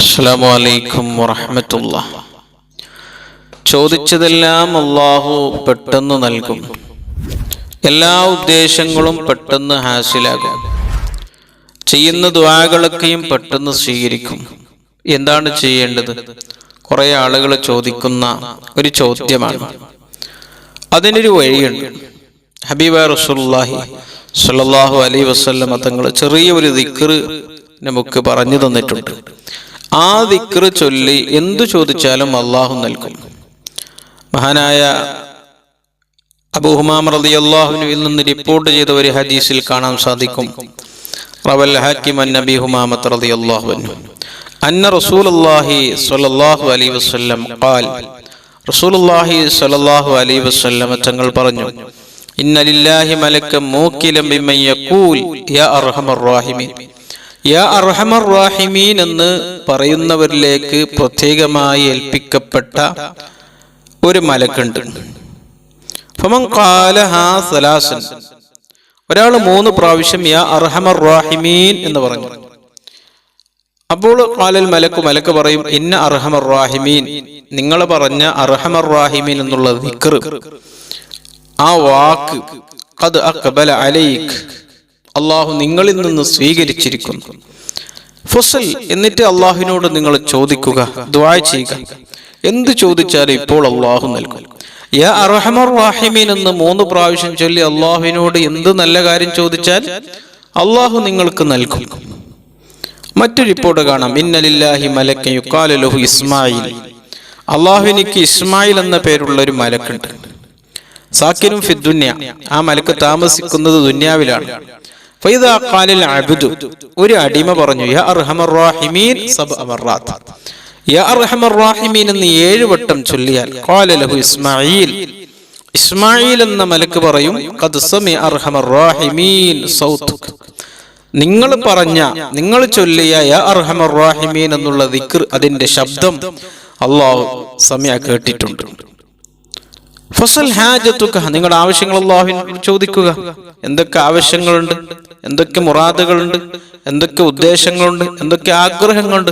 അസ്സലാമു അലൈക്കും വറഹമത്തുള്ള ചോദിച്ചതെല്ലാം അള്ളാഹു പെട്ടെന്ന് നൽകും. എല്ലാ ഉദ്ദേശങ്ങളും പെട്ടെന്ന് ഹാസിലാകും. ചെയ്യുന്ന ദ്വാകളൊക്കെയും പെട്ടെന്ന് സ്വീകരിക്കും. എന്താണ് ചെയ്യേണ്ടത്? കുറെ ആളുകൾ ചോദിക്കുന്ന ഒരു ചോദ്യമാണ്. അതിനൊരു വഴിയുണ്ട്. ഹബീബ റസൂലുള്ളാഹി സ്വല്ലല്ലാഹു അലൈ വസല്ലമ തങ്ങൾ ചെറിയ ഒരു ദിക്ർ നമുക്ക് പറഞ്ഞു തന്നിട്ടുണ്ട്. ആ ദിക്ർ ചൊല്ലി എന്തു ചോദിച്ചാലും അള്ളാഹു നൽകും. മഹാനായ അബൂഹുമാം റളിയല്ലാഹുവിൽ നിന്ന് റിപ്പോർട്ട് ചെയ്ത ഒരു ഹദീസിൽ കാണാൻ സാധിക്കും. റവൽ ഹാക്കിം അൻ നബി ഹുമാമത്ത് റളിയല്ലാഹു അൻഹു. അന്ന റസൂലുള്ളാഹി സ്വല്ലല്ലാഹു അലൈഹി വസല്ലം ഖാൽ റസൂലുള്ളാഹി സ്വല്ലല്ലാഹു അലൈഹി വസല്ലം തങ്ങൾ പറഞ്ഞു ഇന്ന ലില്ലാഹി മലക്കം മൂക്കിലം ബിമൻ യഖൂൽ യാ അർഹമർ റഹീമീൻ. യാ അർഹമർ റാഹിമീൻ എന്ന് പറയുന്നവരിലേക്ക് പ്രത്യേകമായി ഏൽപ്പിക്കപ്പെട്ട ഒരു മലക്കുണ്ട്. ഒരാൾ മൂന്ന് പ്രാവശ്യം യാ അർഹമർ റാഹിമീൻ എന്ന് പറഞ്ഞു. അപ്പോൾ കാലൽ മലക്ക് മലക്ക് പറയും ഇന്ന അർഹമർ റാഹിമീൻ നിങ്ങൾ പറഞ്ഞ അർഹമർ റാഹിമീൻ എന്നുള്ള ദിക്ർ. ആ വാക്ക് അത് അക്ബല അലൈക്ക് അള്ളാഹു നിങ്ങളിൽ നിന്ന് സ്വീകരിച്ചിരിക്കുന്നു. ഫുസൽ എന്നിട്ട് അള്ളാഹുവിനോട് നിങ്ങൾ ചോദിക്കുക ദ്വായ ചെയ്യുക. എന്ത് ചോദിച്ചാലും ഇപ്പോൾ അള്ളാഹു നൽകും. യാ എന്ന് മൂന്ന് പ്രാവശ്യം ചൊല്ലി അള്ളാഹുവിനോട് എന്ത് നല്ല കാര്യം ചോദിച്ചാൽ അള്ളാഹു നിങ്ങൾക്ക് നൽകും. മറ്റു റിപ്പോർട്ട് കാണാം. ഇന്നലില്ലാഹി മലക്കൻ യുക്കാലു ലഹു ഇസ്മായിൽ. അള്ളാഹുവിനിക്ക് ഇസ്മായിൽ എന്ന പേരുള്ള ഒരു മലക്കുണ്ട്. സാക്കിനും ഫിദ്ദുന്യ ആ മലക്ക് താമസിക്കുന്നത് ദുന്യാവിലാണ്. അബ്ദു ഒരു അടിമ പറഞ്ഞു യാ അർഹമർ റാഹിമീൻ സബ അമറാത്ത് യാ അർഹമർ റാഹിമീൻ എന്ന് ഏഴ് വട്ടം ചൊല്ലിയാൽ ഖാല ലഹു ഇസ്മായിൽ ഇസ്മായിൽ എന്ന മലക്ക് പറയും ഖദ് സമി അർഹമർ റാഹിമീൻ സൗത്തുക. നിങ്ങൾ പറഞ്ഞ നിങ്ങൾ ചൊല്ലിയ യാ അർഹമർ റാഹിമീൻ എന്നുള്ള ദിക്ർ അതിന്റെ ശബ്ദം അള്ളാഹു സമയ കേട്ടിട്ടുണ്ട്. ഫസൽ ഹാജത്തുക നിങ്ങളുടെ ആവശ്യങ്ങൾ അള്ളാഹുവിനോട് ചോദിക്കുക എന്തൊക്കെ ആവശ്യങ്ങളുണ്ട്? എന്തൊക്കെ മുറാദുകളുണ്ട് എന്തൊക്കെ ഉദ്ദേശങ്ങളുണ്ട് എന്തൊക്കെ ആഗ്രഹങ്ങളുണ്ട്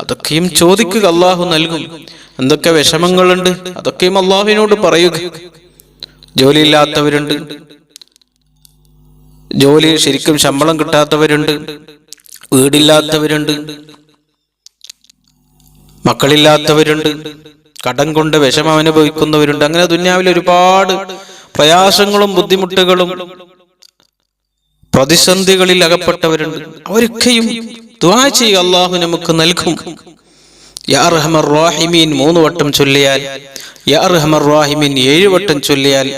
അതൊക്കെയും ചോദിക്കുക അള്ളാഹു നൽകും. എന്തൊക്കെ വിഷമങ്ങളുണ്ട് അതൊക്കെയും അള്ളാഹുവിനോട് പറയുക. ജോലിയില്ലാത്തവരുണ്ട്. ജോലി ശരിക്കും ശമ്പളം കിട്ടാത്തവരുണ്ട്. വീടില്ലാത്തവരുണ്ട്. മക്കളില്ലാത്തവരുണ്ട്. കടം കൊണ്ട് വിഷമം അനുഭവിക്കുന്നവരുണ്ട്. അങ്ങനെ ദുന്യാവിൽ ഒരുപാട് പ്രയാസങ്ങളും ബുദ്ധിമുട്ടുകളും പ്രതിസന്ധികളിൽ അകപ്പെട്ടവരുണ്ട്. അവരൊക്കെയും ദ്വാ ചെയ്യുക അള്ളാഹു നമുക്ക് നൽകും. യാ റഹ്മർ റാഹിമീൻ മൂന്ന് വട്ടം ചൊല്ലിയാൽ യാ റഹ്മർ റാഹിമീൻ ഏഴ് വട്ടം ചൊല്ലിയാൽ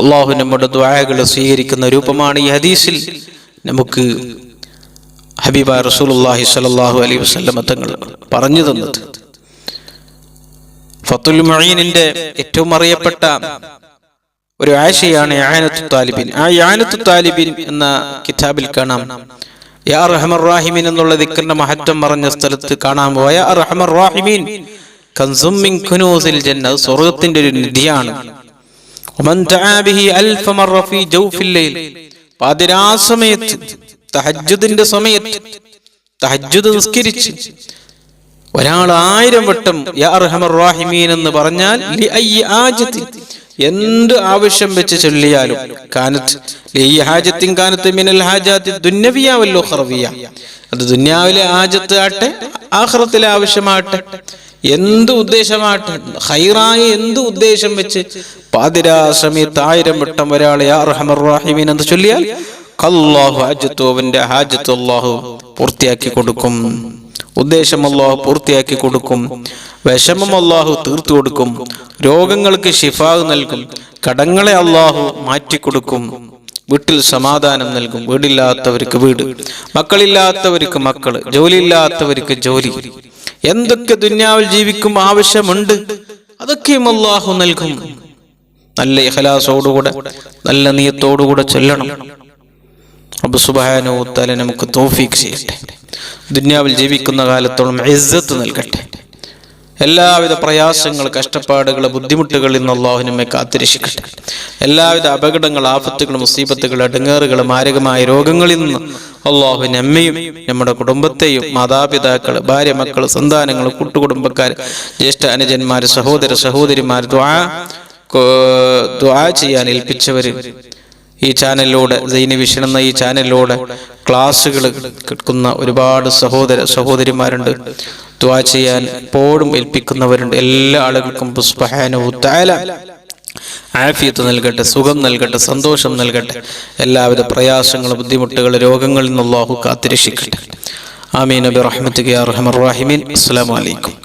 അള്ളാഹു നമ്മുടെ ദ്വായകൾ സ്വീകരിക്കുന്ന രൂപമാണ് ഈ ഹദീസിൽ. നമുക്ക് ഹബീബ റസൂലുള്ളാഹി സ്വല്ലല്ലാഹു അലൈഹി വസല്ലമ തങ്ങൾ പറഞ്ഞു തന്നത്. ഫത്തുൽ മൊഴീനിന്റെ ഏറ്റവും അറിയപ്പെട്ട ഒരു ആശയാണ് യാനത്തു താലിബിൻ ആ യാനത്തു താലിബിൻ എന്ന കിതാബിൽ കാണാം. യാ റഹ്മർ റാഹിമീൻ എന്നുള്ള ദിക്കറിന്റെ മഹത്വം പറഞ്ഞ സ്ഥലത്ത് കാണാൻ പോയ റഹ്മർ റാഹിമീൻ കൺസ്യൂമിംഗ് ഖുനൂസിൽ ജന്ന സ്വർഗത്തിന്റെ ഒരു നിധിയാണ്. പാതിരാസമയത്ത് തഹജുദിന്റെ സമയത്ത് തഹജുദ് നിസ്കരിച്ച് ഒരാൾ ആയിരം വട്ടം എന്ന് പറഞ്ഞാൽ എന്ത് ആവശ്യം വെച്ച് ചൊല്ലിയാലും കാനത്ത്. മിനൽ അത് ദുന്യാവിലെ ആജത്ത് ആട്ടെ ആഹ്റത്തിലെ ആവശ്യമാട്ടെ. എന്ത് ഉദ്ദേശമാട്ടെ ഹൈറായ എന്ത് ഉദ്ദേശം വെച്ച് പാതിരാ സമയത്ത് ആയിരം വട്ടം ഒരാൾ യാ അർഹമർ റാഹിമീൻ എന്ന് ചൊല്ലിയാൽ അള്ളാഹു ഹാജത്തു അവന്റെ ഹാജത്ത് അള്ളാഹു പൂർത്തിയാക്കി കൊടുക്കും. ഉദ്ദേശം അള്ളാഹു പൂർത്തിയാക്കി കൊടുക്കും. വിഷമം അള്ളാഹു തീർത്തു കൊടുക്കും. രോഗങ്ങൾക്ക് ഷിഫാവ് നൽകും. കടങ്ങളെ അള്ളാഹു മാറ്റിക്കൊടുക്കും വീട്ടിൽ സമാധാനം നൽകും. വീടില്ലാത്തവർക്ക് വീട്. മക്കളില്ലാത്തവർക്ക് മക്കൾ ജോലിയില്ലാത്തവർക്ക് ജോലി. എന്തൊക്കെ ദുന്യാവിൽ ജീവിക്കും ആവശ്യമുണ്ട് അതൊക്കെയും അള്ളാഹു നൽകും. നല്ല ഇഹലാസോടുകൂടെ നല്ല നീയത്തോടുകൂടെ ചൊല്ലണം. റബ്ബ് സുബ്ഹാനഹു നമുക്ക് തോഫീക്ക് ചെയ്യട്ടെ. ദുന്യാവിൽ ജീവിക്കുന്ന കാലത്തോളം ഇസ്സത്ത് നൽകട്ടെ. എല്ലാവിധ പ്രയാസങ്ങൾ കഷ്ടപ്പാടുകൾ ബുദ്ധിമുട്ടുകൾ ഇന്ന് അള്ളാഹു നമ്മെ കാത്തിരക്ഷിക്കട്ടെ. എല്ലാവിധ അപകടങ്ങൾ ആപത്തുകൾ മുസീബത്തുകൾ അടങ്ങേറുകൾ മാരകമായ രോഗങ്ങളിൽ നിന്ന് അള്ളാഹു നമ്മയും നമ്മുടെ കുടുംബത്തെയും മാതാപിതാക്കൾ ഭാര്യ മക്കൾ സന്താനങ്ങൾ കൂട്ടുകുടുംബക്കാർ ജ്യേഷ്ഠ അനുജന്മാർ സഹോദര സഹോദരിമാർ ദ്വാ ദ്വാ ചെയ്യാൻ ഏൽപ്പിച്ചവർ ഈ ചാനലിലൂടെ ദൈനി വിഷൻ എന്ന ഈ ചാനലിലൂടെ ക്ലാസ്സുകൾ കേൾക്കുന്ന ഒരുപാട് സഹോദര സഹോദരിമാരുണ്ട്. ദ്വാ ചെയ്യാൻ എപ്പോഴും ഏൽപ്പിക്കുന്നവരുണ്ട്. എല്ലാ ആളുകൾക്കും പുഷ്പഹാനുത്താല ആഫിയത്ത് നൽകട്ടെ സുഖം നൽകട്ടെ സന്തോഷം നൽകട്ടെ. എല്ലാവിധ പ്രയാസങ്ങളും ബുദ്ധിമുട്ടുകൾ രോഗങ്ങളിൽ നിന്ന് അള്ളാഹു കാത്തിരക്ഷിക്കട്ടെ. ആമീൻ. നബി റാഹിമീൻ. അസ്സലാമു അലൈക്കും.